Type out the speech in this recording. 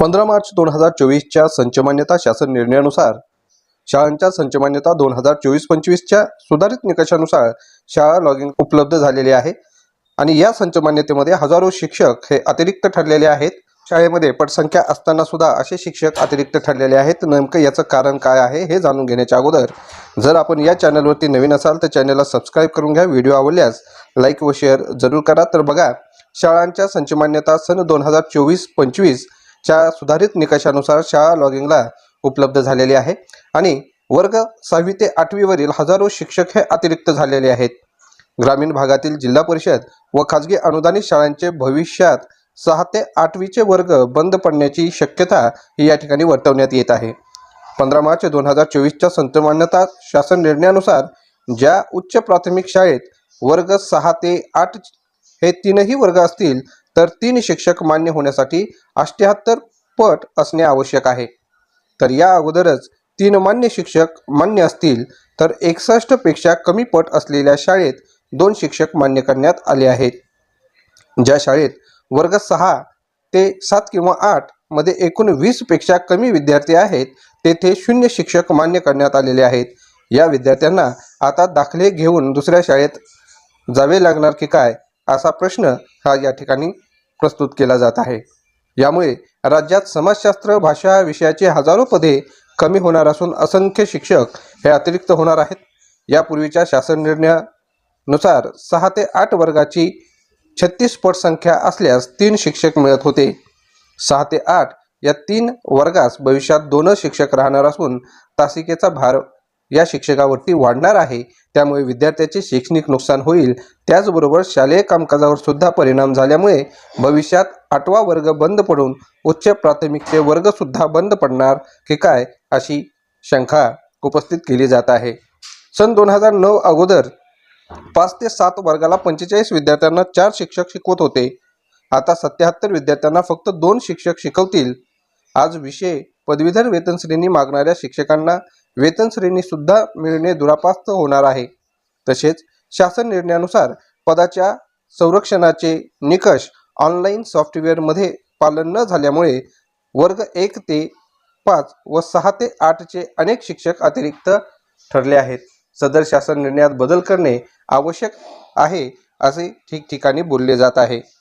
पंधरा मार्च दोन हजार चोवीसच्या संचमान्यता शासन निर्णयानुसार शाळांच्या संचमान्यता दोन हजार चोवीस पंचवीसच्या सुधारित निकषानुसार शाळा लॉगिंग उपलब्ध झालेली आहे आणि या संचमान्यतेमध्ये हजारो शिक्षक हे अतिरिक्त ठरलेले आहेत. शाळेमध्ये पटसंख्या असताना सुद्धा असे शिक्षक अतिरिक्त ठरलेले आहेत. नेमकं याचं कारण काय आहे हे जाणून घेण्याच्या अगोदर जर आपण या चॅनलवरती नवीन असाल तर चॅनलला सबस्क्राईब करून घ्या. व्हिडिओ आवडल्यास लाईक व शेअर जरूर करा. तर बघा शाळांच्या संचमान्यता सन दोन हजार चोवीस पंचवीस च्या सुधारित निकषानुसार शाळा लॉगिंगला उपलब्ध झालेली आहे. आणि वर्ग सहावी ते आठवीवरील हजारो शिक्षक हे अतिरिक्त झालेले आहेत. ग्रामीण भागातील जिल्हा परिषद व खाजगी अनुदानित शाळांचे भविष्यात सहा ते आठवीचे वर्ग बंद पडण्याची शक्यता ही या ठिकाणी वर्तवण्यात येत आहे. पंधरा मार्च दोन हजार चोवीसच्या संतमान्यता शासन निर्णयानुसार ज्या उच्च प्राथमिक शाळेत वर्ग सहा ते आठ हे तीनही वर्ग असतील तर तीन शिक्षक मान्य होण्यासाठी अष्ट्याहत्तर पट असणे आवश्यक आहे. तर या अगोदरच तीन मान्य शिक्षक मान्य असतील तर एकसष्टपेक्षा कमी पट असलेल्या शाळेत दोन शिक्षक मान्य करण्यात आले आहेत. ज्या शाळेत वर्ग सहा ते सात किंवा आठमध्ये एकूण वीसपेक्षा कमी विद्यार्थी आहेत तेथे शून्य शिक्षक मान्य करण्यात आलेले आहेत. या विद्यार्थ्यांना आता दाखले घेऊन दुसऱ्या शाळेत जावे लागणार की काय असा प्रश्न हा या ठिकाणी प्रस्तुत केला जात आहे. यामुळे राज्यात समाजशास्त्र भाषा विषयाची हजारो पदे कमी होणार असून असंख्य शिक्षक हे अतिरिक्त होणार आहेत. यापूर्वीच्या शासन निर्णयानुसार सहा ते आठ वर्गाची छत्तीस पट संख्या असल्यास तीन शिक्षक मिळत होते. सहा ते आठ या तीन वर्गास भविष्यात दोनच शिक्षक राहणार असून तासिकेचा भार या शिक्षकावरती वाढणार आहे. त्यामुळे विद्यार्थ्याचे शैक्षणिक नुकसान होईल. त्याचबरोबर शालेय कामकाजावर सुद्धा परिणाम झाल्यामुळे भविष्यात आठवा वर्ग बंद पडून उच्च प्राथमिकचे वर्ग सुद्धा बंद पडणार की काय अशी शंका उपस्थित केली जात आहे. सन दोन हजार नऊ अगोदर पाच ते सात वर्गाला पंचेचाळीस विद्यार्थ्यांना चार शिक्षक शिकवत होते. आता सत्याहत्तर विद्यार्थ्यांना फक्त दोन शिक्षक शिकवतील. आज विषय पदवीधर वेतन श्रेणी मागणाऱ्या शिक्षकांना वेतन श्रेणी सुद्धा मिळणे दुरापास्त होणार आहे. तसेच शासन निर्णयानुसार पदाच्या संरक्षणाचे निकष ऑनलाईन सॉफ्टवेअरमध्ये पालन न झाल्यामुळे वर्ग एक ते पाच व सहा ते आठचे अनेक शिक्षक अतिरिक्त ठरले आहेत. सदर शासन निर्णयात बदल करणे आवश्यक आहे असे ठिकठिकाणी बोलले जात आहे.